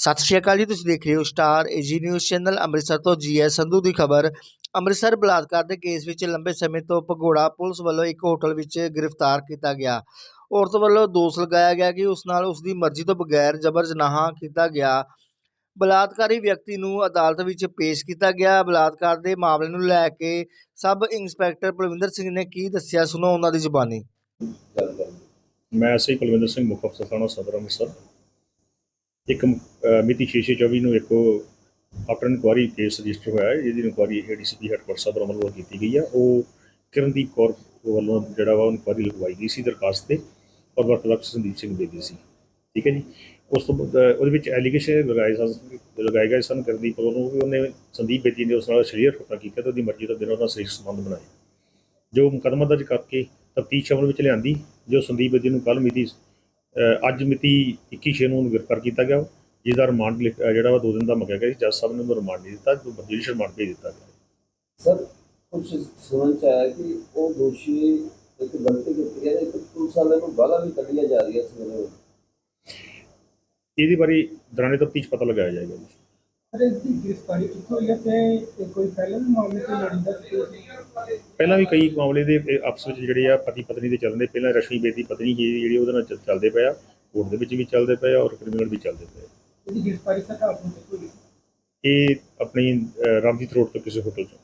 ਸਤਿ ਸ਼੍ਰੀ ਅਕਾਲ ਜੀ, ਤੁਸੀਂ ਦੇਖ ਰਹੇ ਹੋ Star AG News channel, Amritsar ਤੋਂ ਜੀਐਸ ਸੰਧੂ ਦੀ ਖਬਰ। ਅੰਮ੍ਰਿਤਸਰ ਬਲਾਤਕਾਰ ਦੇ ਕੇਸ ਵਿੱਚ ਲੰਬੇ ਸਮੇਂ ਤੋਂ ਭਗੌੜਾ ਪੁਲਿਸ ਵੱਲੋਂ ਇੱਕ ਹੋਟਲ ਵਿੱਚ ਗ੍ਰਿਫਤਾਰ ਕੀਤਾ ਗਿਆ। ਔਰਤ ਵੱਲੋਂ ਦੋਸ਼ ਲਗਾਇਆ ਗਿਆ ਕਿ ਉਸ ਨਾਲ ਉਸ ਦੀ ਮਰਜ਼ੀ ਤੋਂ ਬਗੈਰ ਜਬਰ ਜਨਾਹ ਕੀਤਾ ਗਿਆ। ਬਲਾਤਕਾਰੀ ਵਿਅਕਤੀ ਨੂੰ ਅਦਾਲਤ ਵਿੱਚ ਪੇਸ਼ ਕੀਤਾ ਗਿਆ। ਬਲਾਤਕਾਰ ਦੇ ਮਾਮਲੇ ਨੂੰ ਲੈ ਕੇ ਸਬ ਇੰਸਪੈਕਟਰ ਬਲਵਿੰਦਰ ਸਿੰਘ ਨੇ ਕੀ ਦੱਸਿਆ, ਸੁਣੋ ਉਹਨਾਂ ਦੀ ਜ਼ੁਬਾਨੀ। ਮੈਂ ਐਸਆਈ ਕੁਲਵਿੰਦਰ ਸਿੰਘ, ਮੁੱਖ ਅਫਸਰ ਥਾਣਾ ਸਦਰ, ਅੰਮ੍ਰਿਤਸਰ। ਇੱਕ ਮਿਤੀ 6/6/24 ਨੂੰ ਇੱਕ ਆਫਟਰ ਇਨਕੁਆਰੀ ਕੇਸ ਰਜਿਸਟਰ ਹੋਇਆ ਹੈ ਜਿਹਦੀ ਇਨਕੁਆਰੀ ਏਡੀਸੀਪੀ ਹੈਡਕੁਆਟਰ ਸਾਹਿਬ ਅਮਲ ਵੱਲੋਂ ਕੀਤੀ ਗਈ ਆ ਉਹ ਕਿਰਨਦੀਪ ਕੌਰ ਵੱਲੋਂ ਜਿਹੜਾ ਵਾ ਇਨਕੁਆਰੀ ਲਗਵਾਈ ਗਈ ਸੀ ਦਰਖਾਸਤ ਤੇ ਔਰ ਵਰਤਲਬ ਸੰਦੀਪ ਸਿੰਘ ਬੇਦੀ ਸੀ। ਠੀਕ ਹੈ ਜੀ? ਉਸ ਤੋਂ ਬਾਅਦ, ਉਹਦੇ ਵਿੱਚ ਐਲੀਗੇਸ਼ਨ ਲਗਾਏ ਸਨ ਲਗਾਏ ਗਏ ਸਨ ਕਿਰਨਦੀਪ ਉਹਨੂੰ ਵੀ ਉਹਨੇ ਸੰਦੀਪ ਬੇਦੀ ਨੇ ਉਸ ਨਾਲ ਸ਼ਰੀਰ ਠੋਕਾ ਕੀਤਾ ਤੇ ਉਹਦੀ ਮਰਜ਼ੀ ਤੋਂ ਬਿਨਾਂ ਉਹਦਾ ਸਰੀਰ ਸੰਬੰਧ ਬਣਾਏ। ਜੋ ਮੁਕੱਦਮਾ ਦਰਜ ਕਰਕੇ ਤਫਤੀਸ਼ ਅਮਲ ਵਿੱਚ ਲਿਆਂਦੀ ਜੋ ਸੰਦੀਪ ਬੇਦੀ ਨੂੰ ਕੱਲ ਮਿਤੀ ਅੱਜ ਮਿਤੀ 21 ਛੇ ਨੂੰ ਉਹਨੂੰ ਗ੍ਰਿਫਤਾਰ ਕੀਤਾ ਗਿਆ। ਜਿਹਦਾ ਰਿਮਾਂਡ ਲਿਖ- ਅ, ਜਿਹੜਾ ਵਾ ਦੋ ਦਿਨ ਦਾ ਮੰਗਿਆ ਗਿਆ ਸੀ। ਜੱਜ ਸਾਹਿਬ ਨੇ ਉਹਨੂੰ ਰਿਮਾਂਡ ਨਹੀਂ ਦਿੱਤਾ। ਜੋ ਜੁਡੀਸ਼ੀਅਲ ਰਿਮਾਂਡ ਭੇਜ ਦਿੱਤਾ ਗਿਆ। ਸਰ ਕੁਝ ਸੁਣਨ ਚ ਆਇਆ ਕਿ ਉਹ ਦੋਸ਼ੀ ਇੱਕ ਗਲਤੀ ਕੀਤੀ ਹੈ। ਇੱਕ ਪੁਲਿਸ ਵਾਲੇ ਨੂੰ ਗਾਲਾਂ ਵੀ ਕੱਢੀਆਂ ਜਾ ਰਹੀਆਂ ਸਵੇਰੇ ਇਹਦੇ ਬਾਰੇ ਦੌਰਾਨੇ ਤਫਤੀਸ਼ ਪਤਾ ਲਗਾਇਆ ਜਾਏਗਾ ਜੀ। ਤੇ ਪਹਿਲਾਂ ਵੀ ਤੇ ਸੀ ਕੋਈ? ਮਾਮਲੇ ਦੇ ਇਹ ਆਪਸ ਵਿੱਚ ਜਿਹੜੇ ਆ ਪਤੀ ਪਤਨੀ ਦੇ ਚੱਲਦੇ ਪਹਿਲਾਂ ਰਸ਼ਮੀ ਬੇਦੀ ਪਤਨੀ ਹੀ ਜਿਹੜੀ ਉਹਦੇ ਨਾਲ ਚ- ਚੱਲਦੇ ਪਏ ਆ ਕੋਰਟ ਦੇ ਵਿੱਚ ਵੀ ਚੱਲਦੇ ਪਏ ਆ ਔਰ ਕ੍ਰਿਮੀਨਲ ਵੀ ਚੱਲਦੇ ਪਏ ਆ। ਇਹ ਆਪਣੀ ਅ, ਰਾਮਜੀਤ ਰੋਡ ਤੋਂ ਕਿਸੇ ਹੋਟਲ 'ਚੋਂ